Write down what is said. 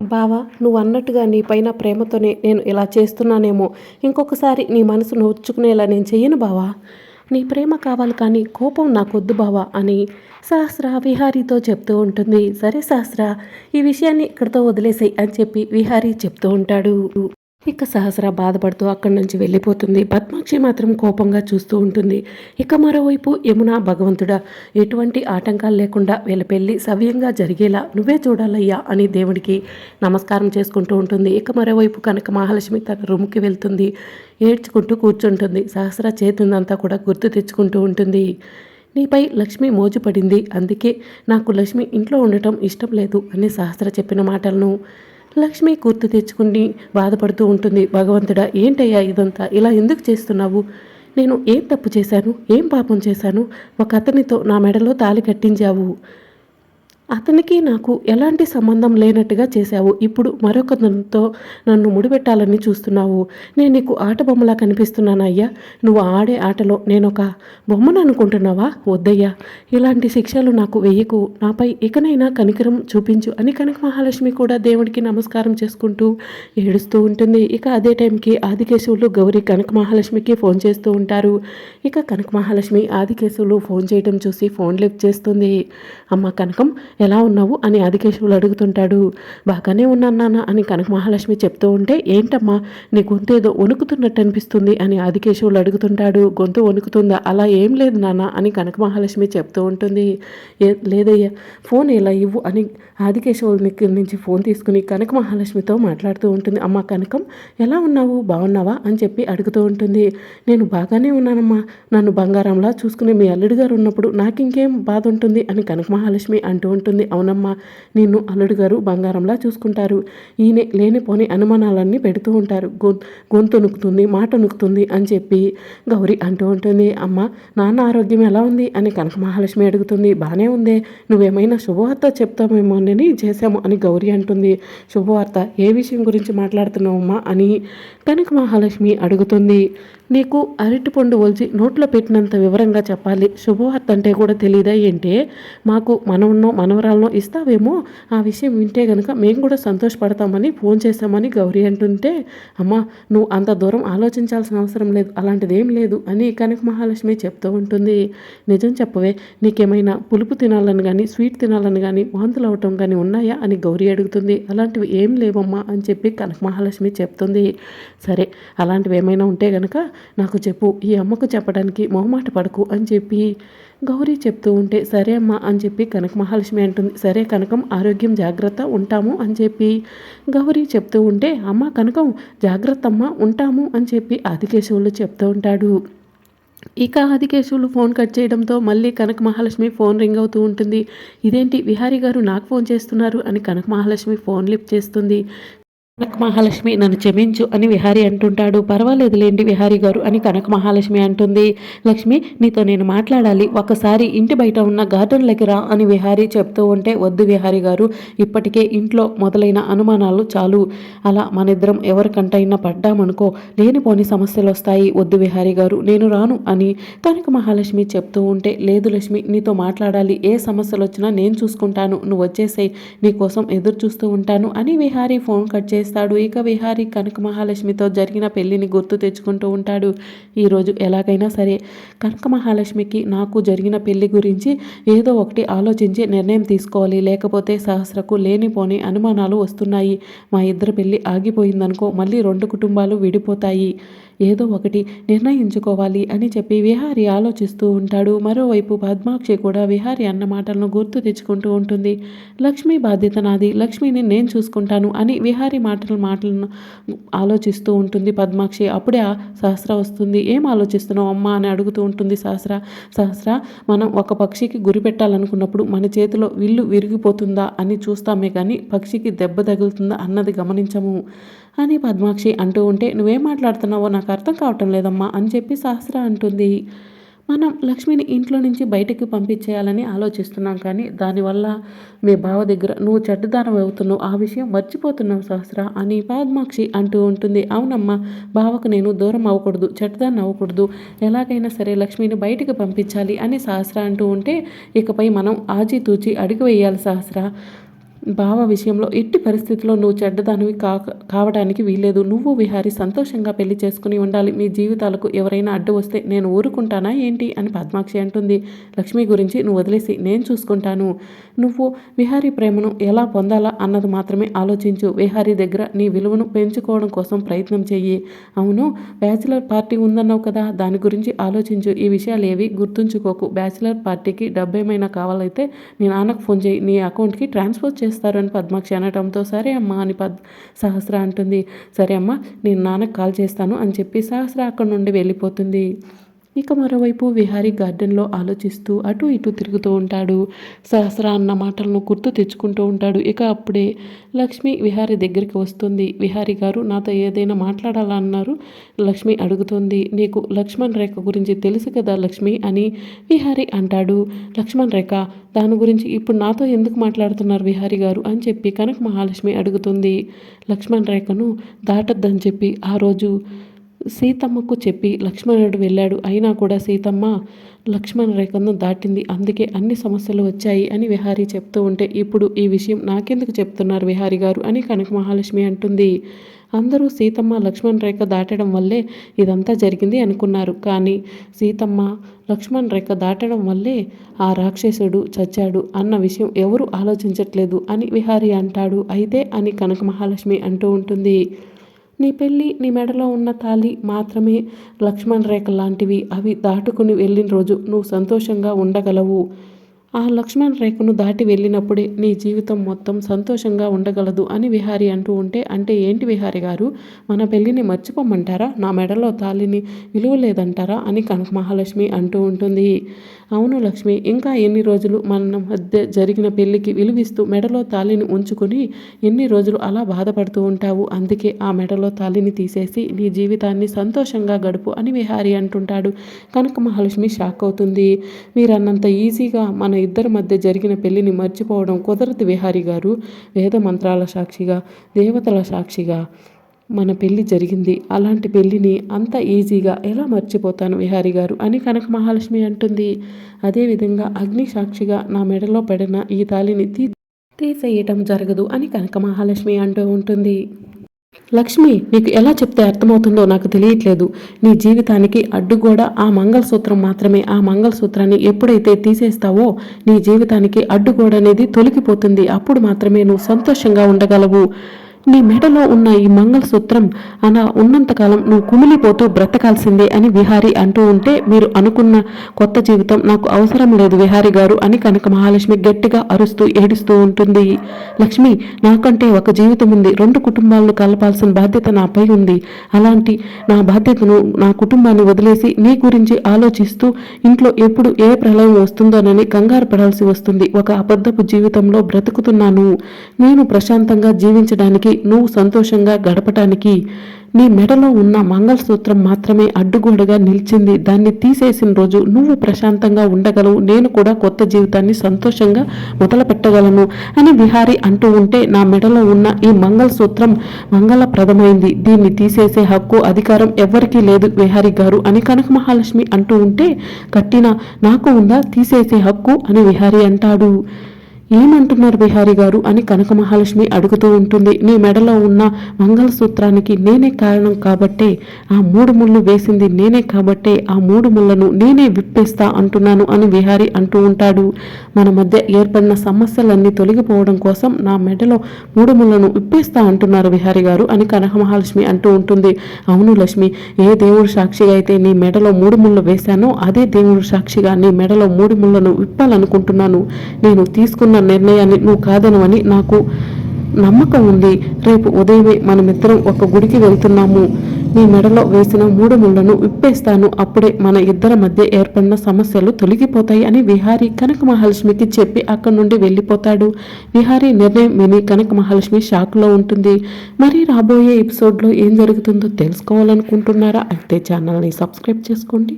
బావా నువ్వు అన్నట్టుగా నీ పైన ప్రేమతోనే నేను ఇలా చేస్తున్నానేమో. ఇంకొకసారి నీ మనసు నోచుకునేలా నేను చెయ్యను బావా. నీ ప్రేమ కావాలి కానీ కోపం నాకొద్దు బావా అని సహస్ర విహారీతో చెప్తూ ఉంటుంది. సరే సహస్ర ఈ విషయాన్ని ఇక్కడితో వదిలేసాయి అని చెప్పి విహారీ చెప్తూ ఉంటాడు. ఇక సహస్ర బాధపడుతూ అక్కడి నుంచి వెళ్ళిపోతుంది. పద్మాక్షి మాత్రం కోపంగా చూస్తూ ఉంటుంది. ఇక మరోవైపు యమున భగవంతుడా ఎటువంటి ఆటంకాలు లేకుండా వీళ్ళ పెళ్ళి సవ్యంగా జరిగేలా నువ్వే చూడాలయ్యా అని దేవుడికి నమస్కారం చేసుకుంటూ ఉంటుంది. ఇక మరోవైపు కనుక మహాలక్ష్మి తన రూమ్కి వెళ్తుంది. ఏడ్చుకుంటూ కూర్చుంటుంది. సహస్ర చేతుందంతా కూడా గుర్తు తెచ్చుకుంటూ ఉంటుంది. నీపై లక్ష్మి మోజుపడింది అందుకే నాకు లక్ష్మి ఇంట్లో ఉండటం ఇష్టం లేదు అని సహస్ర చెప్పిన మాటలను లక్ష్మి గుర్తు తెచ్చుకుని బాధపడుతూ ఉంటుంది. భగవంతుడా ఏంటయ్యా ఇదంతా? ఇలా ఎందుకు చేస్తున్నావు? నేను ఏం తప్పు చేశాను? ఏం పాపం చేశాను? ఒక అతనితో నా మెడలో తాలి కట్టించావు. అతనికి నాకు ఎలాంటి సంబంధం లేనట్టుగా చేశావు. ఇప్పుడు మరొకరితో నన్ను ముడిపెట్టాలని చూస్తున్నావు. నేను నీకు ఆట బొమ్మలా కనిపిస్తున్నానయ్యా. నువ్వు ఆడే ఆటలో నేను ఒక బొమ్మను అనుకుంటున్నావా? వద్దయ్యా. ఇలాంటి శిక్షలు నాకు వెయ్యకు నాపై ఇకనైనా కనికరం చూపించు అని కనక మహాలక్ష్మి కూడా దేవుడికి నమస్కారం చేసుకుంటూ ఏడుస్తూ ఉంటుంది. ఇక అదే టైంకి ఆదికేశవులు గౌరీ కనక మహాలక్ష్మికి ఫోన్ చేస్తూ ఉంటారు. ఇక కనక మహాలక్ష్మి ఆదికేశవులు ఫోన్ చేయడం చూసి ఫోన్ లిఫ్ట్ చేస్తుంది. అమ్మ కనకం ఎలా ఉన్నావు అని ఆదికేశవులు అడుగుతుంటాడు. బాగానే ఉన్నాను నాన్న అని కనక మహాలక్ష్మి చెప్తూ ఉంటే ఏంటమ్మా నీ గొంతు ఏదో వణుకుతున్నట్టు అనిపిస్తుంది అని ఆదికేశవులు అడుగుతుంటాడు. గొంతు వణుకుతుందా? అలా ఏం లేదు నాన్న అని కనక మహాలక్ష్మి చెప్తూ ఉంటుంది. ఏ లేదయ్యా ఫోన్ ఎలా ఇవ్వు అని ఆదికేశవుల దగ్గర నుంచి ఫోన్ తీసుకుని కనక మహాలక్ష్మితో మాట్లాడుతూ ఉంటుంది. అమ్మ కనకం ఎలా ఉన్నావు? బాగున్నావా? అని చెప్పి అడుగుతూ ఉంటుంది. నేను బాగానే ఉన్నానమ్మా. నన్ను బంగారంలా చూసుకుని మీ అల్లుడు గారు ఉన్నప్పుడు నాకు ఇంకేం బాధ ఉంటుంది? అని కనక మహాలక్ష్మి అంటూ ఉంటుంది అవునమ్మా నిన్ను అల్లుడు గారు బంగారంలా చూసుకుంటారు. ఈయన లేనిపోని అనుమానాలన్నీ పెడుతూ ఉంటారు. గొ గొంతు నొక్కుతుంది మాట నొక్కుతుంది అని చెప్పి గౌరీ అంటూ ఉంటుంది. అమ్మ నాన్న ఆరోగ్యం ఎలా ఉంది? అని కనక మహాలక్ష్మి అడుగుతుంది. బాగానే ఉందే నువ్వేమైనా శుభవార్త చెప్తామేమోనని చేశాము అని గౌరీ అంటుంది. శుభవార్త ఏ విషయం గురించి మాట్లాడుతున్నావమ్మా అని కనక మహాలక్ష్మి అడుగుతుంది. నీకు అరటిపండు ఒలిచి నోట్లో పెట్టినంత వివరంగా చెప్పాలి. శుభవార్త అంటే కూడా తెలియదా ఏంటే? మాకు మనం ఉన్నాం మనం వివరాలను ఇస్తావేమో ఆ విషయం వింటే గనక మేము కూడా సంతోషపడతామని ఫోన్ చేస్తామని గౌరీ అంటుంటే అమ్మా నువ్వు అంత దూరం ఆలోచించాల్సిన అవసరం లేదు అలాంటిది ఏం లేదు అని కనక మహాలక్ష్మి చెప్తూ ఉంటుంది. నిజం చెప్పవే నీకేమైనా పులుపు తినాలని కానీ స్వీట్ తినాలని కానీ వాంతులు అవటం కానీ ఉన్నాయా? అని గౌరీ అడుగుతుంది. అలాంటివి ఏం లేవమ్మా అని చెప్పి కనక మహాలక్ష్మి చెప్తుంది. సరే అలాంటివి ఏమైనా ఉంటే గనక నాకు చెప్పు ఈ అమ్మకు చెప్పడానికి మొహమాట పడకు అని చెప్పి గౌరీ చెప్తూ ఉంటే సరే అమ్మా అని చెప్పి కనక మహాలక్ష్మి అంటుంది. సరే కనకం ఆరోగ్యం జాగ్రత్త ఉంటాము అని చెప్పి గౌరీ చెప్తూ ఉంటే అమ్మ కనకం జాగ్రత్త అమ్మ ఉంటాము అని చెప్పి ఆదికేశవులు చెప్తూ ఉంటాడు. ఇక ఆదికేశవులు ఫోన్ కట్ చేయడంతో మళ్ళీ కనక మహాలక్ష్మి ఫోన్ రింగ్ అవుతూ ఉంటుంది. ఇదేంటి విహారీ గారు నాకు ఫోన్ చేస్తున్నారు అని కనక మహాలక్ష్మి ఫోన్ లిఫ్ట్ చేస్తుంది. కనక మహాలక్ష్మి నన్ను క్షమించు అని విహారి అంటుంటాడు. పర్వాలేదులేండి విహారి గారు అని కనక మహాలక్ష్మి అంటుంది. లక్ష్మి నీతో నేను మాట్లాడాలి. ఒకసారి ఇంటి బయట ఉన్న గార్డెన్లకి దగ్గర అని విహారి చెప్తూ ఉంటే వద్దు విహారి గారు ఇప్పటికే ఇంట్లో మొదలైన అనుమానాలు చాలు. అలా మనిద్దరం ఎవరికంటైనా పడ్డామనుకో లేనిపోని సమస్యలు వస్తాయి. వద్దు విహారి గారు నేను రాను అని కనక మహాలక్ష్మి చెప్తూ ఉంటే లేదు లక్ష్మి నీతో మాట్లాడాలి. ఏ సమస్యలు వచ్చినా నేను చూసుకుంటాను. నువ్వు వచ్చేసేయి. నీకోసం ఎదురు చూస్తూ ఉంటాను అని విహారీ ఫోన్ కట్ చేసి చేస్తాడు. ఇక విహారి కనక మహాలక్ష్మితో జరిగిన పెళ్ళిని గుర్తు తెచ్చుకుంటూ ఉంటాడు. ఈరోజు ఎలాగైనా సరే కనక మహాలక్ష్మికి నాకు జరిగిన పెళ్ళి గురించి ఏదో ఒకటి ఆలోచించి నిర్ణయం తీసుకోవాలి. లేకపోతే సహస్రకు లేనిపోని అనుమానాలు వస్తున్నాయి. మా ఇద్దరు పెళ్ళి ఆగిపోయిందనుకో మళ్ళీ రెండు కుటుంబాలు విడిపోతాయి. ఏదో ఒకటి నిర్ణయించుకోవాలి అని చెప్పి విహారి ఆలోచిస్తూ ఉంటాడు. మరోవైపు పద్మాక్షి కూడా విహారి అన్న మాటలను గుర్తు తెచ్చుకుంటూ ఉంటుంది. లక్ష్మి బాధ్యత నాది. లక్ష్మిని నేను చూసుకుంటాను అని విహారి మాటల మాటలను ఆలోచిస్తూ ఉంటుంది పద్మాక్షి. అప్పుడే సహస్ర వస్తుంది. ఏం ఆలోచిస్తున్నావు అమ్మా అని అడుగుతూ ఉంటుంది సహస్ర. సహస్ర మనం ఒక పక్షికి గురి పెట్టాలనుకున్నప్పుడు మన చేతిలో విల్లు విరిగిపోతుందా అని చూస్తామే కానీ పక్షికి దెబ్బ తగులుతుందా అన్నది గమనించము అని పద్మాక్షి అంటూ ఉంటే నువ్వేం మాట్లాడుతున్నావో నాకు నాకు అర్థం కావటం లేదమ్మా అని చెప్పి సహస్ర అంటుంది. మనం లక్ష్మిని ఇంట్లో నుంచి బయటకు పంపించేయాలని ఆలోచిస్తున్నాం కానీ దానివల్ల మీ బావ దగ్గర నువ్వు చెడ్డదానం అవుతున్నావు ఆ విషయం మర్చిపోతున్నావు సహస్ర అని పద్మాక్షి అంటూ ఉంటుంది. అవునమ్మా బావకు నేను దూరం అవ్వకూడదు చెడ్డదాన్ని అవ్వకూడదు ఎలాగైనా సరే లక్ష్మిని బయటకు పంపించాలి అని సహస్ర అంటూ ఉంటే ఇకపై మనం ఆచితూచి అడుగు వేయాలి సహస్ర. బావ విషయంలో ఎట్టి పరిస్థితిలో నువ్వు చెడ్డదానివి కా కావడానికి వీలేదు నువ్వు విహారి సంతోషంగా పెళ్ళి చేసుకుని ఉండాలి. మీ జీవితాలకు ఎవరైనా అడ్డు వస్తే నేను ఊరుకుంటానా ఏంటి అని పద్మాక్షి అంటుంది. లక్ష్మి గురించి నువ్వు వదిలేసి నేను చూసుకుంటాను. నువ్వు విహారీ ప్రేమను ఎలా పొందాలా అన్నది మాత్రమే ఆలోచించు. విహారీ దగ్గర నీ విలువను పెంచుకోవడం కోసం ప్రయత్నం చెయ్యి. అవును బ్యాచిలర్ పార్టీ ఉందన్నావు కదా దాని గురించి ఆలోచించు. ఈ విషయాలు ఏవి గుర్తుంచుకోకు. బ్యాచిలర్ పార్టీకి డబ్బు ఏమైనా కావాలైతే నీ నాన్నకు ఫోన్ చేయి నీ అకౌంట్కి ట్రాన్స్ఫర్ చేస్తారు అని పద్మాక్షి అనటంతో సరే అమ్మా అని పద్ సహస్ర అంటుంది. సరే అమ్మా నేను నాన్నకు కాల్ చేస్తాను అని చెప్పి సహస్ర అక్కడ నుండి వెళ్ళిపోతుంది. ఇక మరోవైపు విహారీ గార్డెన్లో ఆలోచిస్తూ అటు ఇటు తిరుగుతూ ఉంటాడు. సహస్ర అన్న మాటలను గుర్తు తెచ్చుకుంటూ ఉంటాడు. ఇక అప్పుడే లక్ష్మి విహారీ దగ్గరికి వస్తుంది. విహారీ గారు నాతో ఏదైనా మాట్లాడాలన్నారు? లక్ష్మి అడుగుతుంది. నీకు లక్ష్మణ్ రేఖ గురించి తెలుసు కదా లక్ష్మి? అని విహారీ అంటాడు. లక్ష్మణ్ రేఖ దాని గురించి ఇప్పుడు నాతో ఎందుకు మాట్లాడుతున్నారు విహారీ గారు? అని చెప్పి కనక మహాలక్ష్మి అడుగుతుంది. లక్ష్మణ్ రేఖను దాటద్దని చెప్పి ఆ రోజు సీతమ్మకు చెప్పి లక్ష్మణుడు వెళ్ళాడు. అయినా కూడా సీతమ్మ లక్ష్మణ రేఖను దాటింది. అందుకే అన్ని సమస్యలు వచ్చాయి అని విహారీ చెప్తూ ఉంటే ఇప్పుడు ఈ విషయం నాకెందుకు చెప్తున్నారు విహారీ గారు? అని కనక మహాలక్ష్మి అంటుంది. అందరూ సీతమ్మ లక్ష్మణ్ రేఖ దాటడం వల్లే ఇదంతా జరిగింది అనుకున్నారు. కానీ సీతమ్మ లక్ష్మణ్ రేఖ దాటడం వల్లే ఆ రాక్షసుడు చచ్చాడు అన్న విషయం ఎవరు ఆలోచించట్లేదు అని విహారీ అంటాడు. అయితే అని కనక మహాలక్ష్మి అంటూ ఉంటుంది. నీ పెళ్ళి నీ మెడలో ఉన్న తాళి మాత్రమే లక్ష్మణ్ రేఖ లాంటివి అవి దాటుకుని వెళ్ళిన రోజు నువ్వు సంతోషంగా ఉండగలవు. ఆ లక్ష్మణ్ రేఖను దాటి వెళ్ళినప్పుడే నీ జీవితం మొత్తం సంతోషంగా ఉండగలదు అని విహారి అంటూ ఉంటే అంటే ఏంటి విహారి గారు? మన పెళ్ళిని మర్చిపోమంటారా? నా మెడలో తాళిని విలువ లేదంటారా అని కనక మహాలక్ష్మి అంటూ ఉంటుంది. అవును లక్ష్మి ఇంకా ఎన్ని రోజులు మన మధ్య జరిగిన పెళ్ళికి విలువిస్తూ మెడలో తాళిని ఉంచుకొని ఎన్ని రోజులు అలా బాధపడుతూ ఉంటావు? అందుకే ఆ మెడలో తాళిని తీసేసి నీ జీవితాన్ని సంతోషంగా గడుపు అని విహారి అంటుంటాడు. కనక మహాలక్ష్మి షాక్ అవుతుంది. మీరన్నంత ఈజీగా మన ఇద్దరి మధ్య జరిగిన పెళ్ళిని మర్చిపోవడం కుదరదు విహారి గారు. వేద మంత్రాల సాక్షిగా దేవతల సాక్షిగా మన పెళ్ళి జరిగింది. అలాంటి పెళ్ళిని అంత ఈజీగా ఎలా మర్చిపోతాను విహారి గారు అని కనక మహాలక్ష్మి అంటుంది. అదేవిధంగా అగ్ని సాక్షిగా నా మెడలో పడిన ఈ తాలిని తీ తీసేయటం జరగదు అని కనక మహాలక్ష్మి అంటూ ఉంటుంది. లక్ష్మి నీకు ఎలా చెప్తే అర్థమవుతుందో నాకు తెలియట్లేదు. నీ జీవితానికి అడ్డుగోడ ఆ మంగళసూత్రం మాత్రమే. ఆ మంగళసూత్రాన్ని ఎప్పుడైతే తీసేస్తావో నీ జీవితానికి అడ్డుగోడ అనేది తొలగిపోతుంది. అప్పుడు మాత్రమే నువ్వు సంతోషంగా ఉండగలవు. నీ మెడలో ఉన్న ఈ మంగళసూత్రం అలా ఉన్నంతకాలం నువ్వు కుమిలిపోతూ బ్రతకాల్సిందే అని విహారి అంటూ ఉంటే మీరు అనుకున్న కొత్త జీవితం నాకు అవసరం లేదు విహారి గారు అని కనుక మహాలక్ష్మి గట్టిగా అరుస్తూ ఏడుస్తూ ఉంటుంది. లక్ష్మి నాకంటే ఒక జీవితం ఉంది. రెండు కుటుంబాలను కలపాల్సిన బాధ్యత నాపై ఉంది. అలాంటి నా బాధ్యతను నా కుటుంబాన్ని వదిలేసి నీ గురించి ఆలోచిస్తూ ఇంట్లో ఎప్పుడు ఏ ప్రళయం వస్తుందోనని కంగారు పడాల్సి వస్తుంది. ఒక అబద్ధపు జీవితంలో బ్రతుకుతున్నాను. నేను ప్రశాంతంగా జీవించడానికి నువ్వు సంతోషంగా గడపటానికి నీ మెడలో ఉన్న మంగళసూత్రం మాత్రమే అడ్డుగోడగా నిలిచింది. దాన్ని తీసేసిన రోజు నువ్వు ప్రశాంతంగా ఉండగలవు. నేను కూడా కొత్త జీవితాన్ని సంతోషంగా మొదలు పెట్టగలను అని విహారి అంటూ ఉంటే నా మెడలో ఉన్న ఈ మంగళసూత్రం మంగళప్రదమైంది. దీన్ని తీసేసే హక్కు అధికారం ఎవ్వరికీ లేదు విహారి గారు అని కనక మహాలక్ష్మి అంటూ ఉంటే కట్టిన నాకు ఉందా? తీసేసే హక్కు? అని విహారి అంటాడు. ఏమంటున్నారు బిహారీ గారు అని కనక మహాలక్ష్మి అడుగుతూ ఉంటుంది. నీ మెడలో ఉన్న మంగళసూత్రానికి నేనే కారణం కాబట్టే ఆ మూడు ముళ్ళు వేసింది నేనే కాబట్టే ఆ మూడు ముళ్ళను నేనే విప్పేస్తా అంటున్నాను అని విహారీ అంటూ ఉంటాడు. మన మధ్య ఏర్పడిన సమస్యలన్నీ తొలగిపోవడం కోసం నా మెడలో మూడు ముళ్ళను విప్పేస్తా అంటున్నారు విహారీ గారు అని కనక మహాలక్ష్మి అంటూ ఉంటుంది. అవును లక్ష్మి ఏ దేవుడు సాక్షిగా అయితే నీ మెడలో మూడు ముళ్ళు వేశానో అదే దేవుడు సాక్షిగా నీ మెడలో మూడు ముళ్ళను విప్పాలనుకుంటున్నాను. నేను తీసుకున్న నిర్ణయాన్ని నువ్వు కాదనవని నాకు నమ్మకం ఉంది. రేపు ఉదయమే మనమిద్దరం ఒక గుడికి వెళ్తున్నాము. నీ మెడలో వేసిన మూడు ముళ్ళను విప్పేస్తాను. అప్పుడే మన ఇద్దరి మధ్య ఏర్పడిన సమస్యలు తొలగిపోతాయి అని విహారీ కనక మహాలక్ష్మికి చెప్పి అక్కడి నుండి వెళ్ళిపోతాడు. విహారీ నిర్ణయం విని కనక మహాలక్ష్మి షాక్లో ఉంటుంది. మరి రాబోయే ఎపిసోడ్లో ఏం జరుగుతుందో తెలుసుకోవాలనుకుంటున్నారా? అయితే ఛానల్ని సబ్స్క్రైబ్ చేసుకోండి.